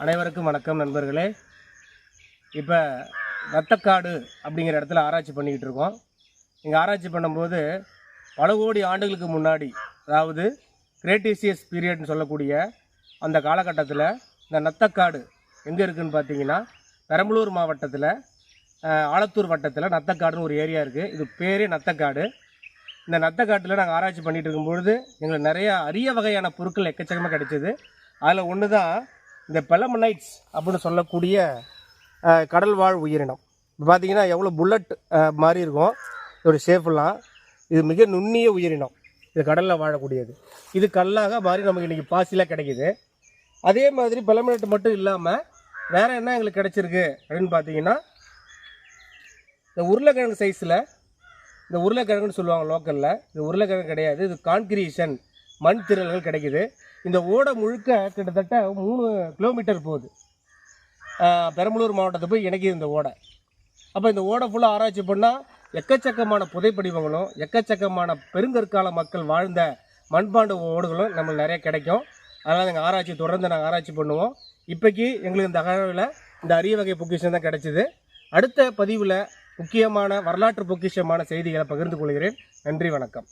அனைவருக்கும் வணக்கம் நண்பர்களே. இப்போ வத்தக்காடு அப்படிங்கிற இடத்துல ஆராய்ச்சி பண்ணிக்கிட்டு இருக்கோம். இங்கே ஆராய்ச்சி பண்ணும்போது பல கோடி ஆண்டுகளுக்கு முன்னாடி அதாவது கிரேட்டிசியஸ் பீரியட்னு சொல்லக்கூடிய அந்த காலகட்டத்தில் இந்த நத்தக்காடு எங்கே இருக்குதுன்னு பார்த்தீங்கன்னா பெரம்பலூர் மாவட்டத்தில் ஆலத்தூர் வட்டத்தில் நத்தக்காடுன்னு ஒரு ஏரியா இருக்குது இது பேரே நத்தக்காடு. இந்த நத்தக்காட்டில் நாங்கள் ஆராய்ச்சி பண்ணிகிட்டு இருக்கும்பொழுது எங்களுக்கு நிறைய அரிய வகையான பொருட்கள் எக்கச்சக்கமாக கிடைச்சிது. அதில் ஒன்று தான் இந்த பெலமனைட்ஸ் அப்படின்னு சொல்லக்கூடிய கடல் வாழ் உயிரினம். இப்போ பார்த்தீங்கன்னா எவ்வளோ புல்லட் மாதிரி இருக்கும். இதோட ஷேஃபெல்லாம் இது மிக நுண்ணிய உயிரினம். இது கடலில் வாழக்கூடியது. இது கல்லாக மாதிரி நமக்கு இன்றைக்கி பாசிலாம் கிடைக்கிது. அதே மாதிரி பெலமனைட் மட்டும் இல்லாமல் வேறு என்ன எங்களுக்கு கிடச்சிருக்கு அப்படின்னு பார்த்தீங்கன்னா இந்த உருளைக்கிழங்கு சைஸில் இந்த உருளைக்கிழங்குன்னு சொல்லுவாங்க லோக்கலில். இது உருளைக்கிழங்கு கிடையாது. இது கான்கிரீஷன் மண் திரள்கள் கிடைக்குது. இந்த ஓடை முழுக்க கிட்டத்தட்ட மூணு கிலோமீட்டர் போகுது. பெரம்பலூர் மாவட்டத்தை போய் இணைக்குது இந்த ஓடை. அப்போ இந்த ஓடை ஃபுல்லாக ஆராய்ச்சி பண்ணால் எக்கச்சக்கமான புதைப்படிவங்களும் எக்கச்சக்கமான பெருங்கற்கால மக்கள் வாழ்ந்த மண்பாண்ட ஓடுகளும் நம்மளுக்கு நிறைய கிடைக்கும். அதனால் எங்கள் ஆராய்ச்சி தொடர்ந்து நாங்கள் ஆராய்ச்சி பண்ணுவோம். இப்போக்கி எங்களுக்கு இந்த தகவலில் இந்த அரிய வகை பொக்கிஷன் தான் கிடைச்சிது. அடுத்த பதிவில் முக்கியமான வரலாற்று பொக்கிஷமான செய்திகளை பகிர்ந்து கொள்கிறேன். நன்றி வணக்கம்.